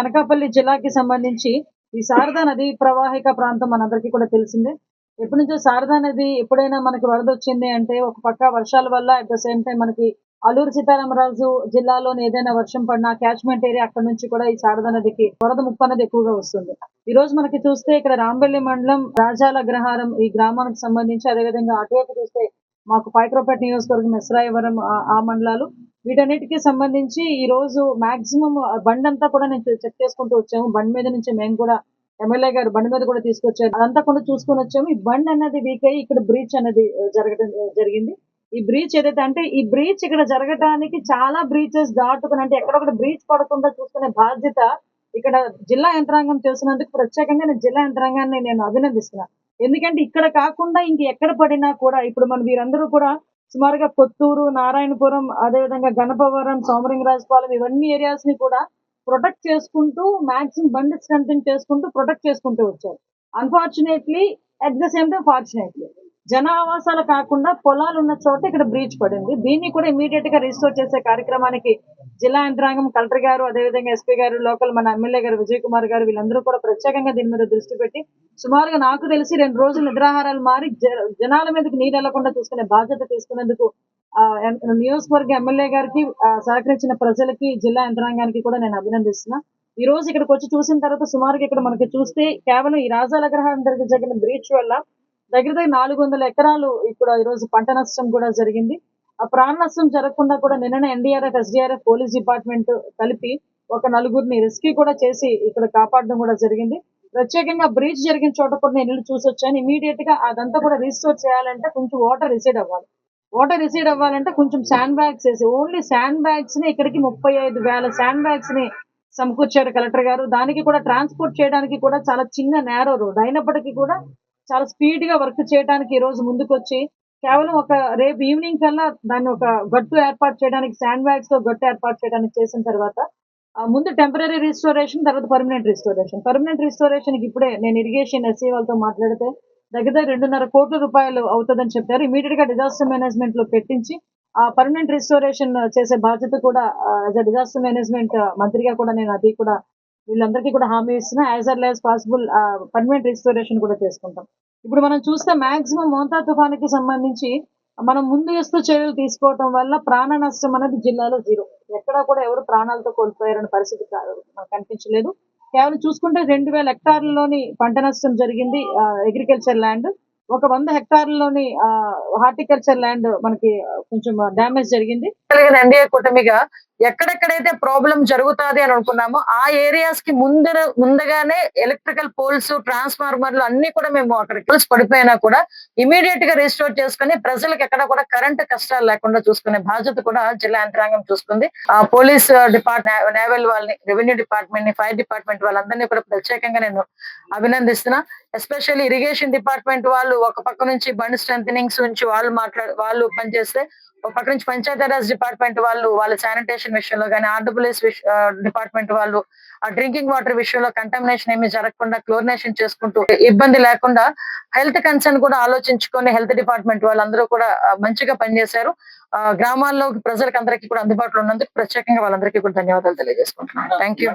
అనకాపల్లి జిల్లాకి సంబంధించి ఈ శారదా నది ప్రవాహిక ప్రాంతం మనందరికీ కూడా తెలిసిందే. ఎప్పటి నుంచో శారదా నది ఎప్పుడైనా మనకి వరద వచ్చింది అంటే ఒక పక్క వర్షాల వల్ల అట్ ద సేమ్ టైం మనకి అల్లూరు సీతారామరాజు జిల్లాలోని ఏదైనా వర్షం పడినా క్యాచ్మెంట్ ఏరియా అక్కడ నుంచి కూడా ఈ శారదా నదికి వరద ముప్పు అనేది ఎక్కువగా వస్తుంది. ఈ రోజు మనకి చూస్తే ఇక్కడ రాంబెల్లి మండలం రాజాల అగ్రహారం ఈ గ్రామానికి సంబంధించి అదేవిధంగా అటువైపు చూస్తే మాకు పైక్రోపేట నియోజకవర్గం ఎస్రాయవరం ఆ మండలాలు. వీటన్నిటికి సంబంధించి ఈ రోజు మాక్సిమం బండి అంతా కూడా నేను చెక్ చేసుకుంటూ వచ్చాము. బండి మీద నుంచి మేము కూడా ఎమ్మెల్యే గారు బండి మీద కూడా తీసుకొచ్చారు. అదంతా కూడా చూసుకొని వచ్చాము. ఈ బండ్ అనేది వీక్ అయ్యి ఇక్కడ బ్రీచ్ అనేది జరగటం జరగడం జరిగింది. ఈ బ్రీచ్ ఏదైతే అంటే ఈ బ్రీచ్ ఇక్కడ జరగటానికి చాలా బ్రీచెస్ దాటుకుని అంటే ఎక్కడొక్కడ బ్రీచ్ పడకుండా చూసుకునే బాధ్యత ఇక్కడ జిల్లా యంత్రాంగం చేసినందుకు ప్రత్యేకంగా నేను జిల్లా యంత్రాంగాన్ని నేను అభినందిస్తున్నాను ఎందుకంటే ఇక్కడ కాకుండా ఇంక ఎక్కడ పడినా కూడా ఇప్పుడు మన వీరందరూ కూడా సుమారుగా కొత్తూరు నారాయణపురం అదేవిధంగా గణపవరం సోమరింగరాజపాలెం ఇవన్నీ ఏరియాస్ని కూడా ప్రొటెక్ట్ చేసుకుంటూ మాక్సిమం బండి స్ట్రెంగ్ చేసుకుంటూ ప్రొటెక్ట్ చేసుకుంటూ వచ్చారు. Unfortunately at the same time fortunately జన ఆవాసాలు కాకుండా పొలాలు ఉన్న చోట ఇక్కడ బ్రీచ్ పడింది. దీన్ని కూడా ఇమీడియట్గా రిస్టోర్ చేసే కార్యక్రమానికి జిల్లా యంత్రాంగం కలెక్టర్ గారు అదేవిధంగా ఎస్పీ గారు లోకల్ మన ఎమ్మెల్యే గారు విజయ్ కుమార్ గారు వీళ్ళందరూ కూడా ప్రత్యేకంగా దీని మీద దృష్టి పెట్టి సుమారుగా నాకు తెలిసి రెండు రోజులు నిద్రాహారాలు మారి జనాల మీదకి నీరు వెళ్ళకుండా చూసుకునే బాధ్యత తీసుకునేందుకు ఆ, ఎం- నియోజకవర్గ ఎమ్మెల్యే గారికి సహకరించిన ప్రజలకి జిల్లా యంత్రాంగానికి కూడా నేను అభినందిస్తున్నా. ఈ రోజు ఇక్కడికి వచ్చి చూసిన తర్వాత సుమారుగా ఇక్కడ మనకి చూస్తే కేవలం ఈ రాజాల గ్రహం దగ్గర జరిగిన బ్రీచ్ వల్ల దగ్గర దగ్గర నాలుగు వందల ఎకరాలు ఇక్కడ ఈ రోజు పంట నష్టం కూడా జరిగింది. ఆ ప్రాణ నష్టం జరగకుండా కూడా నిన్న ఎన్డీఆర్ఎఫ్ ఎస్డీఆర్ఎఫ్ పోలీస్ డిపార్ట్మెంట్ కలిపి ఒక నలుగురిని రెస్క్యూ కూడా చేసి ఇక్కడ కాపాడడం కూడా జరిగింది. ప్రత్యేకంగా బ్రీచ్ జరిగిన చోట కూడా నేను ఇల్లు చూసి వచ్చాను. ఇమీడియట్గా అదంతా కూడా రీస్టోర్ చేయాలంటే కొంచెం వాటర్ రిసీడ్ అవ్వాలి. వాటర్ రిసీడ్ అవ్వాలంటే కొంచెం శాండ్ బ్యాగ్స్ వేసి ఓన్లీ శాండ్ బ్యాగ్స్ని ఇక్కడికి ముప్పై ఐదు వేల శాండ్ బ్యాగ్స్ని సమకూర్చారు కలెక్టర్ గారు. దానికి కూడా ట్రాన్స్పోర్ట్ చేయడానికి కూడా చాలా చిన్న నేరో రోడ్ అయినప్పటికీ కూడా చాలా స్పీడ్గా వర్క్ చేయడానికి ఈ రోజు ముందుకొచ్చి కేవలం ఒక రేపు ఈవినింగ్ కల్లా దాన్ని ఒక గట్టు ఏర్పాటు చేయడానికి శాండ్ బ్యాగ్స్తో గట్టు ఏర్పాటు చేయడానికి చేసిన తర్వాత ముందు టెంపరీ రిస్టోరేషన్ తర్వాత పర్మనెంట్ రిస్టోరేషన్ పర్మనెంట్ రిస్టోరేషన్కి ఇప్పుడే నేను ఇరిగేషన్ ఎస్సీ వాళ్ళతో మాట్లాడితే దగ్గర దగ్గర రెండున్నర కోట్ల రూపాయలు అవుతుందని చెప్పారు. ఇమీడియట్గా డిజాస్టర్ మేనేజ్మెంట్లో పెట్టించి ఆ పర్మనెంట్ రిస్టోరేషన్ చేసే బాధ్యత కూడా యాజ్ అ డిజాస్టర్ మేనేజ్మెంట్ మంత్రిగా కూడా నేను అది కూడా వీళ్ళందరికీ కూడా హామీ ఇస్తున్నా. As uh as possible permanent restoration కూడా చేసుకుంటాం. ఇప్పుడు మనం చూస్తే మాక్సిమం మోంతా తుఫానికి సంబంధించి మనం ముందు చర్యలు తీసుకోవటం వల్ల ప్రాణ నష్టం అనేది జిల్లాలో జీరో. ఎక్కడా కూడా ఎవరు ప్రాణాలతో కోల్పోయారనే పరిస్థితి మనకు కనిపించలేదు. కేవలం చూసుకుంటే రెండు వేల హెక్టార్లలోని పంట నష్టం జరిగింది అగ్రికల్చర్ ల్యాండ్ ఒక వంద హెక్టార్లలోని హార్టికల్చర్ ల్యాండ్ మనకి కొంచెం డ్యామేజ్ జరిగింది. కూటమిగా ఎక్కడెక్కడైతే ప్రాబ్లం జరుగుతుంది అని అనుకున్నామో ఆ ఏరియాస్కి ముందర ముందుగానే ఎలక్ట్రికల్ పోల్స్ ట్రాన్స్ఫార్మర్లు అన్ని కూడా మేము అక్కడ పోల్స్ పడిపోయినా కూడా ఇమీడియట్గా రిస్టోర్ చేసుకుని ప్రజలకు ఎక్కడ కూడా కరెంట్ కష్టాలు లేకుండా చూసుకునే బాధ్యత కూడా జిల్లా యంత్రాంగం చూసుకుంది. ఆ పోలీస్ డిపార్ట్మెంట్ నేవల్ వాళ్ళని రెవెన్యూ డిపార్ట్మెంట్ని ఫైర్ డిపార్ట్మెంట్ వాళ్ళందరినీ కూడా ప్రత్యేకంగా నేను అభినందిస్తున్నా. ఎస్పెషల్లీ ఇరిగేషన్ డిపార్ట్మెంట్ వాళ్ళు ఒక పక్క నుంచి బండ్ స్ట్రెంథనింగ్స్ నుంచి వాళ్ళు మాట్లాడు వాళ్ళు పనిచేస్తే ఒక పక్క నుంచి పంచాయతీరాజ్ డిపార్ట్మెంట్ వాళ్ళు వాళ్ళ శానిటేషన్ విషయంలో కానీ ఆర్డబ్ల్యూఎస్ డిపార్ట్మెంట్ వాళ్ళు ఆ డ్రింకింగ్ వాటర్ విషయంలో కంటామినేషన్ ఏమి జరగకుండా క్లోరినేషన్ చేసుకుంటూ ఇబ్బంది లేకుండా హెల్త్ కన్సర్న్ కూడా ఆలోచించుకొని హెల్త్ డిపార్ట్మెంట్ వాళ్ళందరూ కూడా మంచిగా పనిచేశారు. ఆ, గ్రామాల్లో ప్రజలకు అందరికీ కూడా అందుబాటులో ఉన్నందుకు ప్రత్యేకంగా వాళ్ళందరికీ కూడా ధన్యవాదాలు తెలియజేసుకుంటున్నాను. Thank you